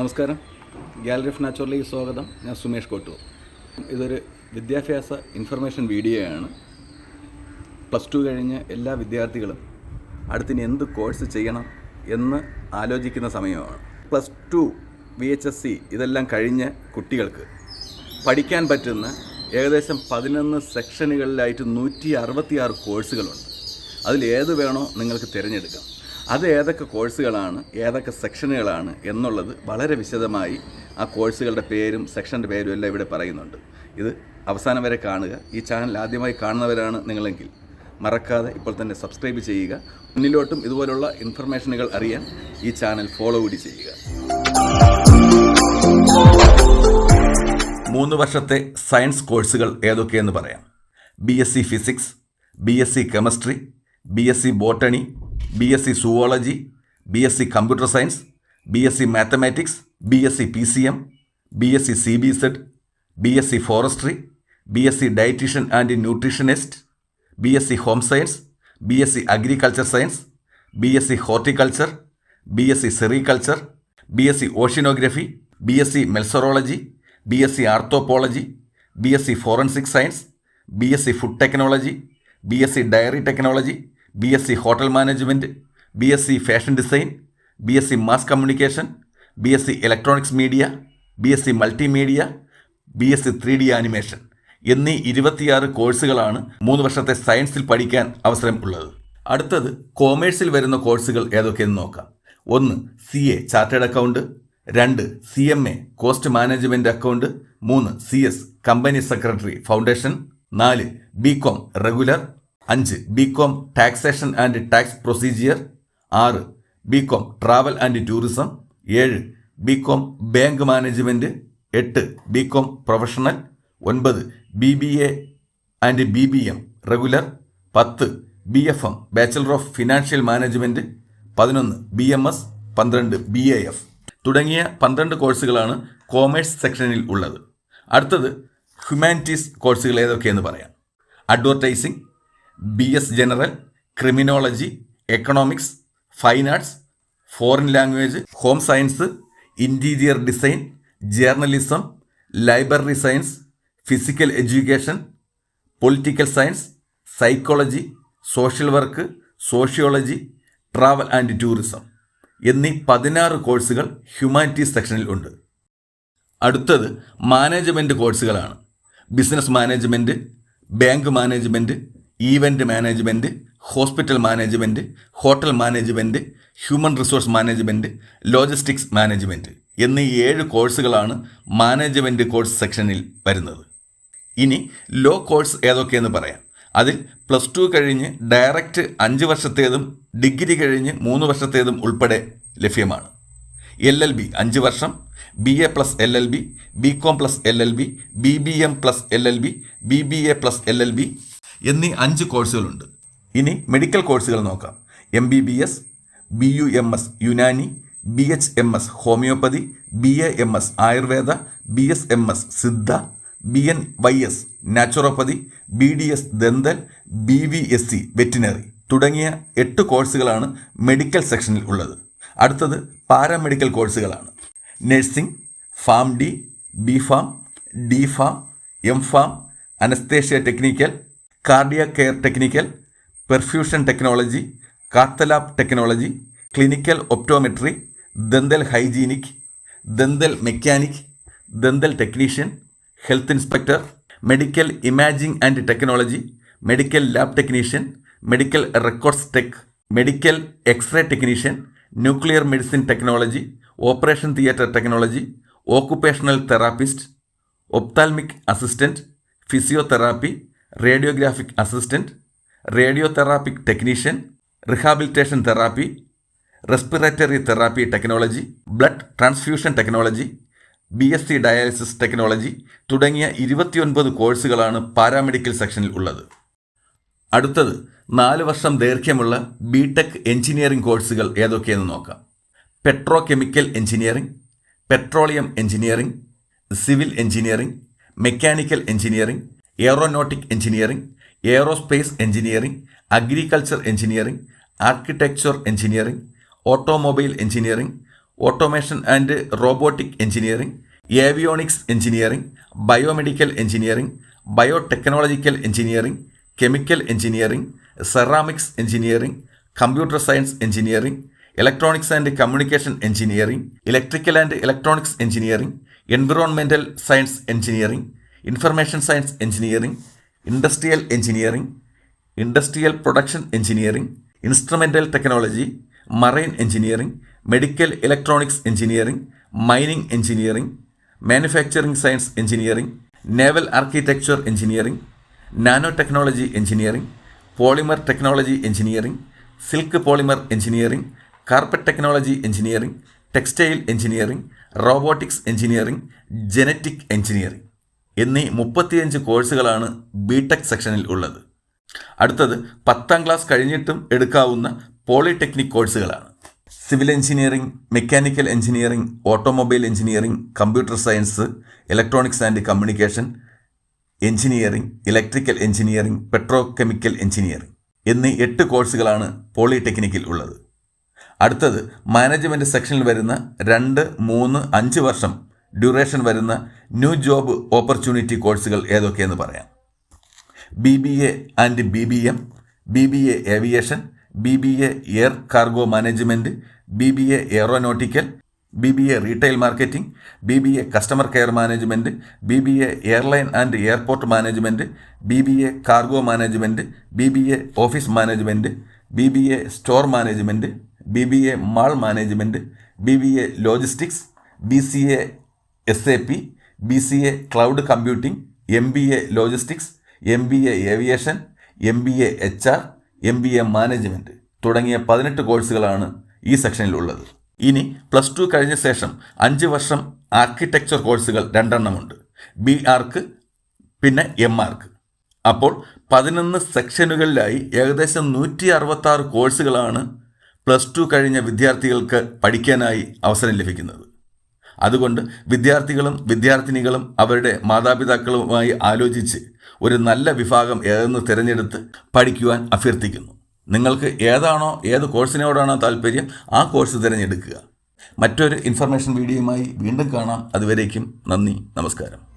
നമസ്കാരം. Gallery of നാച്ചുറലിലേക്ക് സ്വാഗതം. ഞാൻ സുമേഷ് കോട്ടൂർ ഇതൊരു വിദ്യാഭ്യാസ ഇൻഫർമേഷൻ വീഡിയോ ആണ് പ്ലസ് ടു കഴിഞ്ഞ് എല്ലാ വിദ്യാർത്ഥികളും അടുത്തിന് എന്ത് കോഴ്സ് ചെയ്യണം എന്ന് ആലോചിക്കുന്ന സമയമാണ്. Plus two V H S C ഇതെല്ലാം കഴിഞ്ഞ് കുട്ടികൾക്ക് പഠിക്കാൻ പറ്റുന്ന ഏകദേശം പതിനൊന്ന് സെക്ഷനുകളിലായിട്ട് നൂറ്റി അറുപത്തിയാറ് കോഴ്സുകളുണ്ട്. അതിൽ ഏത് വേണോ നിങ്ങൾക്ക് തിരഞ്ഞെടുക്കാം. അത് ഏതൊക്കെ കോഴ്സുകളാണ് ഏതൊക്കെ സെക്ഷനുകളാണ് എന്നുള്ളത് വളരെ വിശദമായി ആ കോഴ്സുകളുടെ പേരും സെക്ഷന്റെ പേരും എല്ലാം ഇവിടെ പറയുന്നുണ്ട്. ഇത് അവസാനം വരെ കാണുക. ഈ ചാനൽ ആദ്യമായി കാണുന്നവരാണ് നിങ്ങളെങ്കിൽ മറക്കാതെ ഇപ്പോൾ തന്നെ സബ്സ്ക്രൈബ് ചെയ്യുക. മുന്നിലോട്ടും ഇതുപോലുള്ള ഇൻഫർമേഷനുകൾ അറിയാൻ ഈ ചാനൽ ഫോളോ കൂടി ചെയ്യുക. മൂന്ന് വർഷത്തെ സയൻസ് കോഴ്സുകൾ ഏതൊക്കെയെന്ന് പറയാം. B S C physics B S C chemistry B S C botany B S C zoology B S C computer science B S C mathematics B S C P C M B S C C B Z B S C forestry B S C dietitian and nutritionist B S C home science B S C agriculture science B S C horticulture B S C sericulture B S C oceanography B S C meteorology B S C anthropology B S C forensic science B S C food technology B S C dairy technology B S C hotel management B S C fashion design B S C mass communication B S C electronics media B S C multimedia B S C three D animation എന്നീ ഇരുപത്തിയാറ് കോഴ്സുകളാണ് മൂന്ന് വർഷത്തെ സയൻസിൽ പഠിക്കാൻ അവസരം ഉള്ളത്. അടുത്തത് കോമേഴ്സിൽ വരുന്ന കോഴ്സുകൾ ഏതൊക്കെയെന്ന് നോക്കാം. ഒന്ന് സി എ ചാർട്ടേഡ് അക്കൗണ്ട് രണ്ട് C M A cost management account മൂന്ന് C S company secretary foundation നാല് ബി കോം റെഗുലർ അഞ്ച്. B com taxation and tax procedure ആറ്. B com travel and tourism ഏഴ്. ബി കോം ബാങ്ക് മാനേജ്മെന്റ് എട്ട്. B com professional ഒൻപത്. B B A and B B M regular പത്ത്. B F M bachelor of financial management പതിനൊന്ന്. B M S പന്ത്രണ്ട്. B A F തുടങ്ങിയ പന്ത്രണ്ട് കോഴ്സുകളാണ് commerce സെക്ഷനിൽ ഉള്ളത്. അടുത്തത് ഹ്യൂമാനിറ്റീസ് കോഴ്സുകൾ ഏതൊക്കെയെന്ന് പറയാം. Advertising B S general criminology economics fine arts foreign language home science interior design journalism library science physical education political science psychology social work sociology travel and tourism എന്നീ പതിനാറ് കോഴ്സുകൾ ഹ്യൂമാനിറ്റീസ് സെക്ഷനിൽ ഉണ്ട്. അടുത്തത് മാനേജ്മെന്റ് കോഴ്സുകളാണ് business management bank management event management hospital management hotel management human resource management logistics management എന്നീ ഏഴ് കോഴ്സുകളാണ് മാനേജ്മെന്റ് കോഴ്സ് സെക്ഷനിൽ വരുന്നത്. ഇനി ലോ കോഴ്സ് ഏതൊക്കെയെന്ന് പറയാം. അതിൽ പ്ലസ് ടു കഴിഞ്ഞ് ഡയറക്റ്റ് അഞ്ച് വർഷത്തേതും ഡിഗ്രി കഴിഞ്ഞ് മൂന്ന് വർഷത്തേതും ഉൾപ്പെടെ ലഭ്യമാണ്. എൽ എൽ ബി അഞ്ച് വർഷം B A plus L L B B com plus L L B B B M plus L L B B B A plus L L B എന്നീ അഞ്ച് കോഴ്സുകളുണ്ട്. ഇനി മെഡിക്കൽ കോഴ്സുകൾ നോക്കാം. M B B S B U M S Unani B H M S homeopathy B A M S Ayurveda B S M S Siddha B N Y S naturopathy B D S dental B V S C veterinary തുടങ്ങിയ എട്ട് കോഴ്സുകളാണ് medical സെക്ഷനിൽ ഉള്ളത്. അടുത്തത് paramedical കോഴ്സുകളാണ് nursing pharm D B pharm D pharm M pharm anaesthesia technical cardiac care technical perfusion technology cath lab technology clinical optometry dental hygienic dental mechanic dental technician health inspector medical imaging and technology medical lab technician medical records tech medical X-ray technician nuclear medicine technology operation theatre technology occupational therapist ophthalmic assistant physiotherapy radiographic assistant radiotherapic technician rehabilitation therapy respiratory therapy technology blood transfusion technology B S C dialysis technology തുടങ്ങിയ ഇരുപത്തിയൊൻപത് കോഴ്സുകളാണ് paramedical സെക്ഷനിൽ ഉള്ളത്. അടുത്തത് നാല് വർഷം ദൈർഘ്യമുള്ള B tech engineering കോഴ്സുകൾ ഏതൊക്കെയെന്ന് നോക്കാം. Petro chemical engineering petroleum engineering civil engineering mechanical engineering aeronautic engineering aerospace engineering agriculture engineering architecture engineering automobile engineering automation and robotic engineering avionics engineering biomedical engineering biotechnological engineering chemical engineering ceramics engineering computer science engineering electronics and communication engineering electrical and electronics engineering environmental science engineering information science engineering industrial engineering industrial production engineering instrumental technology marine engineering medical electronics engineering mining engineering manufacturing science engineering naval architecture engineering nano technology engineering polymer technology engineering silk polymer engineering carpet technology engineering textile engineering robotics engineering genetic engineering എന്നീ മുപ്പത്തിയഞ്ച് കോഴ്സുകളാണ് B tech സെക്ഷനിൽ ഉള്ളത്. അടുത്തത് പത്താം class കഴിഞ്ഞിട്ടും എടുക്കാവുന്ന polytechnic കോഴ്സുകളാണ് civil engineering mechanical engineering automobile engineering computer science electronics and communication engineering electrical engineering petro chemical engineering എന്നീ എട്ട് കോഴ്സുകളാണ് പോളിടെക്നിക്കിൽ ഉള്ളത്. അടുത്തത് മാനേജ്മെന്റ് സെക്ഷനിൽ വരുന്ന രണ്ട് മൂന്ന് അഞ്ച് വർഷം ഡ്യൂറേഷൻ വരുന്ന ന്യൂ ജോബ് ഓപ്പർച്യൂണിറ്റി കോഴ്സുകൾ ഏതൊക്കെയെന്ന് പറയാം B B A and B B M B B A aviation B B A air cargo management B B A aeronautical B B A retail marketing B B A customer care management B B A airline and airport management B B A cargo management B B A office management B B A store management B B A mall management B B A logistics B C A S A P B C A cloud computing M B A logistics M B A aviation M B A H R M B A management തുടങ്ങിയ പതിനെട്ട് കോഴ്സുകളാണ് ഈ സെക്ഷനിലുള്ളത്. ഇനി plus two കഴിഞ്ഞ ശേഷം അഞ്ച് വർഷം architecture കോഴ്സുകൾ രണ്ടെണ്ണമുണ്ട്. ബി ആർക്ക് പിന്നെ എം ആർക്ക് അപ്പോൾ പതിനൊന്ന് സെക്ഷനുകളിലായി ഏകദേശം നൂറ്റി അറുപത്താറ് കോഴ്സുകളാണ് പ്ലസ് ടു കഴിഞ്ഞ വിദ്യാർത്ഥികൾക്ക് പഠിക്കാനായി അവസരം ലഭിക്കുന്നത്. അതുകൊണ്ട് വിദ്യാർത്ഥികളും വിദ്യാർത്ഥിനികളും അവരുടെ മാതാപിതാക്കളുമായി ആലോചിച്ച് ഒരു നല്ല വിഭാഗം ഏതെന്ന് തിരഞ്ഞെടുത്ത് പഠിക്കുവാൻ അഭ്യർത്ഥിക്കുന്നു. നിങ്ങൾക്ക് ഏതാണോ ഏത് കോഴ്സിനോടാണോ താല്പര്യം ആ കോഴ്സ് തിരഞ്ഞെടുക്കുക. മറ്റൊരു ഇൻഫർമേഷൻ വീഡിയോയുമായി വീണ്ടും കാണാം. അതുവരേക്കും നന്ദി നമസ്കാരം.